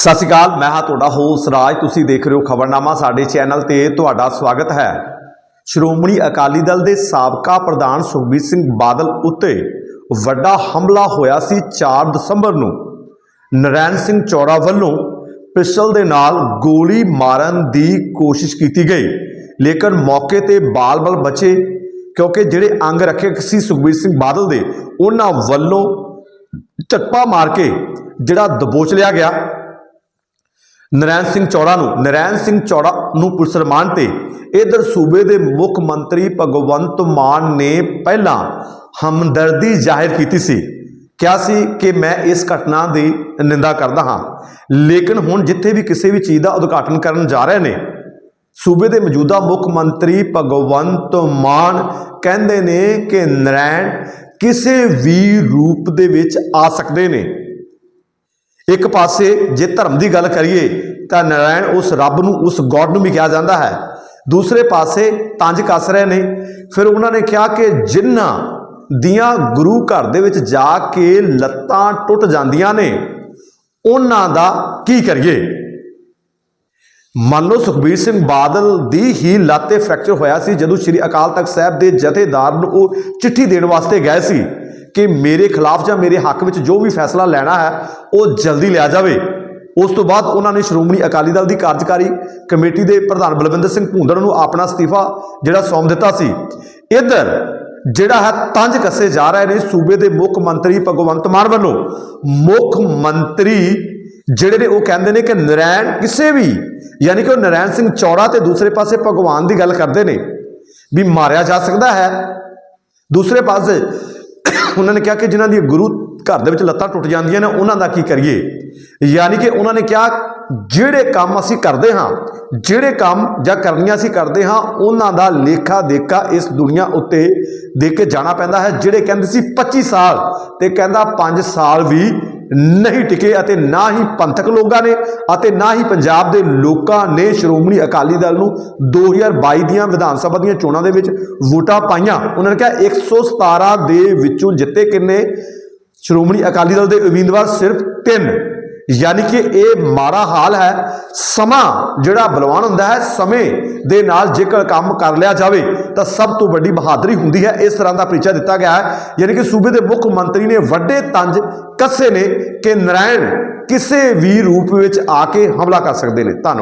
ਸਤਿ ਸ਼੍ਰੀ ਅਕਾਲ, ਮੈਂ ਹਾਂ ਤੁਹਾਡਾ ਹੋਸ ਰਾਜ। ਤੁਸੀਂ ਦੇਖ ਰਹੇ ਹੋ ਖਬਰਨਾਮਾ ਸਾਡੇ ਚੈਨਲ ਤੇ। ਤੁਹਾਡਾ ਸਵਾਗਤ ਹੈ। ਸ਼੍ਰੋਮਣੀ ਅਕਾਲੀ ਦਲ ਦੇ ਸਾਬਕਾ ਪ੍ਰਧਾਨ ਸੁਖਬੀਰ ਸਿੰਘ ਬਾਦਲ ਉੱਤੇ ਵੱਡਾ ਹਮਲਾ ਹੋਇਆ ਸੀ 4 ਦਸੰਬਰ ਨੂੰ। ਨਰੈਣ ਸਿੰਘ ਚੌੜਾ ਵੱਲੋਂ ਪਿਸਟਲ ਦੇ ਨਾਲ ਗੋਲੀ ਮਾਰਨ ਦੀ ਕੋਸ਼ਿਸ਼ ਕੀਤੀ ਗਈ। ਲੇਕਿਨ ਮੌਕੇ ਤੇ ਬਾਲ-ਬਾਲ ਬਚੇ, ਕਿਉਂਕਿ ਜਿਹੜੇ ਅੰਗ ਰੱਖੇ ਸੀ ਸੁਖਬੀਰ ਸਿੰਘ ਬਾਦਲ ਦੇ, ਉਹਨਾਂ ਵੱਲੋਂ ਚੱਪਾ ਮਾਰ ਕੇ ਜਿਹੜਾ ਦਬੋਚ ਲਿਆ ਗਿਆ। ਨਰੈਣ ਸਿੰਘ ਚੌੜਾ ਨੂੰ, ਨਰੈਣ ਸਿੰਘ ਚੌੜਾ ਨੂੰ ਪੁਲਿਸ ਰਿਮਾਂਡ ਤੇ। ਇਧਰ ਸੂਬੇ ਦੇ ਮੁੱਖ ਮੰਤਰੀ ਭਗਵੰਤ ਮਾਨ ਨੇ ਪਹਿਲਾਂ ਹਮਦਰਦੀ ਜ਼ਾਹਿਰ ਕੀਤੀ ਸੀ। ਕਿਹਾ ਸੀ ਕਿ ਮੈਂ ਇਸ ਘਟਨਾ ਦੀ ਨਿੰਦਾ ਕਰਦਾ ਹਾਂ। ਲੇਕਿਨ ਹੁਣ ਜਿੱਥੇ ਵੀ ਕਿਸੇ ਵੀ ਚੀਜ਼ ਦਾ ਉਦਘਾਟਨ ਕਰਨ ਜਾ ਰਹੇ ਨੇ, ਸੂਬੇ ਦੇ ਮੌਜੂਦਾ ਮੁੱਖ ਮੰਤਰੀ ਭਗਵੰਤ ਮਾਨ ਕਹਿੰਦੇ ਨੇ ਕਿ ਨਰੈਣ ਕਿਸੇ ਵੀ ਰੂਪ ਦੇ ਵਿੱਚ ਆ ਸਕਦੇ ਨੇ। ਇੱਕ ਪਾਸੇ ਜੇ ਧਰਮ ਦੀ ਗੱਲ ਕਰੀਏ ਤਾਂ ਨਾਰਾਇਣ ਉਸ ਰੱਬ ਨੂੰ, ਉਸ ਗੋਡ ਨੂੰ ਵੀ ਕਿਹਾ ਜਾਂਦਾ ਹੈ। ਦੂਸਰੇ ਪਾਸੇ ਤੰਜ ਕੱਸ ਰਹੇ ਨੇ। ਫਿਰ ਉਹਨਾਂ ਨੇ ਕਿਹਾ ਕਿ ਜਿਨ੍ਹਾਂ ਦੀਆਂ ਗੁਰੂ ਘਰ ਦੇ ਵਿੱਚ ਜਾ ਕੇ ਲੱਤਾਂ ਟੁੱਟ ਜਾਂਦੀਆਂ ਨੇ, ਉਹਨਾਂ ਦਾ ਕੀ ਕਰੀਏ? ਮੰਨ ਲਓ ਸੁਖਬੀਰ ਸਿੰਘ ਬਾਦਲ ਦੀ ਹੀ ਲਾਤੇ ਫ੍ਰੈਕਚਰ ਹੋਇਆ ਸੀ, ਜਦੋਂ ਸ੍ਰੀ ਅਕਾਲ ਤਖਤ ਸਾਹਿਬ ਦੇ ਜਥੇਦਾਰ ਨੂੰ ਉਹ ਚਿੱਠੀ ਦੇਣ ਵਾਸਤੇ ਗਏ ਸੀ ਕਿ ਮੇਰੇ ਖਿਲਾਫ ਜਾਂ ਮੇਰੇ ਹੱਕ ਵਿੱਚ ਜੋ ਵੀ ਫੈਸਲਾ ਲੈਣਾ ਹੈ, ਉਹ ਜਲਦੀ ਲਿਆ ਜਾਵੇ। ਉਸ ਤੋਂ ਬਾਅਦ ਉਹਨਾਂ ਨੇ ਸ਼੍ਰੋਮਣੀ ਅਕਾਲੀ ਦਲ ਦੀ ਕਾਰਜਕਾਰੀ ਕਮੇਟੀ ਦੇ ਪ੍ਰਧਾਨ ਬਲਵਿੰਦਰ ਸਿੰਘ ਭੂੰਦੜ ਨੂੰ ਆਪਣਾ ਅਸਤੀਫਾ ਜਿਹੜਾ ਸੌਂਪ ਦਿੱਤਾ ਸੀ। ਇੱਧਰ ਜਿਹੜਾ ਹੈ ਤੰਜ ਕੱਸੇ ਜਾ ਰਹੇ ਨੇ ਸੂਬੇ ਦੇ ਮੁੱਖ ਮੰਤਰੀ ਭਗਵੰਤ ਮਾਨ ਵੱਲੋਂ। ਮੁੱਖ ਮੰਤਰੀ ਜਿਹੜੇ ਨੇ ਉਹ ਕਹਿੰਦੇ ਨੇ ਕਿ ਨਰੈਣ ਕਿਸੇ ਵੀ, ਯਾਨੀ ਕਿ ਉਹ ਨਰੈਣ ਸਿੰਘ ਚੌੜਾ ਤੇ ਦੂਸਰੇ ਪਾਸੇ ਭਗਵਾਨ ਦੀ ਗੱਲ ਕਰਦੇ ਨੇ, ਵੀ ਮਾਰਿਆ ਜਾ ਸਕਦਾ ਹੈ। ਦੂਸਰੇ ਪਾਸੇ ਉਹਨਾਂ ਨੇ ਕਿਹਾ ਕਿ ਜਿਨ੍ਹਾਂ ਦੀ ਗੁਰੂ ਘਰ ਦੇ ਵਿੱਚ ਲੱਤਾਂ ਟੁੱਟ ਜਾਂਦੀਆਂ ਨੇ, ਉਹਨਾਂ ਦਾ ਕੀ ਕਰੀਏ? ਯਾਨੀ ਕਿ ਉਹਨਾਂ ਨੇ ਕਿਹਾ, ਜਿਹੜੇ ਕੰਮ ਅਸੀਂ ਕਰਦੇ ਹਾਂ, ਜਿਹੜੇ ਕੰਮ ਜਾਂ ਕਰਨੀਆਂ ਅਸੀਂ ਕਰਦੇ ਹਾਂ, ਉਹਨਾਂ ਦਾ ਲੇਖਾ ਦੇਖਾ ਇਸ ਦੁਨੀਆ ਉੱਤੇ ਦੇ ਕੇ ਜਾਣਾ ਪੈਂਦਾ ਹੈ, ਜਿਹੜੇ ਕਹਿੰਦੇ ਸੀ 25 ਸਾਲ ਤੇ ਕਹਿੰਦਾ 5 ਸਾਲ ਵੀ ਨਹੀਂ ਟਿਕੇ ਅਤੇ ਨਾ ਹੀ ਪੰਥਕ ਲੋਕਾਂ ਨੇ ਅਤੇ ਨਾ ਹੀ ਪੰਜਾਬ ਦੇ ਲੋਕਾਂ ਨੇ ਸ਼੍ਰੋਮਣੀ ਅਕਾਲੀ ਦਲ ਨੂੰ 2022 ਦੀਆਂ ਵਿਧਾਨ ਸਭਾ ਦੀਆਂ ਚੋਣਾਂ ਦੇ ਵਿੱਚ ਵੋਟਾਂ ਪਾਈਆਂ। ਉਹਨਾਂ ਨੇ ਕਿਹਾ 117 ਦੇ ਵਿੱਚੋਂ ਜਿੱਤੇ ਕਿੰਨੇ? ਸ਼੍ਰੋਮਣੀ ਅਕਾਲੀ ਦਲ ਦੇ ਉਮੀਦਵਾਰ ਸਿਰਫ 3 ਯਾਨੀ ਕਿ ਇਹ ਮਾੜਾ ਹਾਲ ਹੈ। ਸਮਾਂ ਜਿਹੜਾ ਬਲਵਾਨ ਹੁੰਦਾ ਹੈ, ਸਮੇਂ ਦੇ ਨਾਲ ਜੇਕਰ ਕੰਮ ਕਰ ਲਿਆ ਜਾਵੇ, ਤਾਂ ਸਭ ਤੋਂ ਵੱਡੀ ਬਹਾਦਰੀ ਹੁੰਦੀ ਹੈ। ਇਸ ਤਰ੍ਹਾਂ ਦਾ ਪ੍ਰੀਚਾ ਦਿੱਤਾ ਗਿਆ ਹੈ। ਯਾਨੀ ਕਿ ਸੂਬੇ ਦੇ ਮੁੱਖ ਮੰਤਰੀ ਨੇ ਵੱਡੇ ਤੰਜ ਕੱਸੇ ਨੇ ਕਿ ਨਰਾਇਣ ਕਿਸੇ ਵੀ ਰੂਪ ਵਿੱਚ ਆ ਕੇ ਹਮਲਾ ਕਰ ਸਕਦੇ ਨੇ। ਧੰਨਵਾਦ।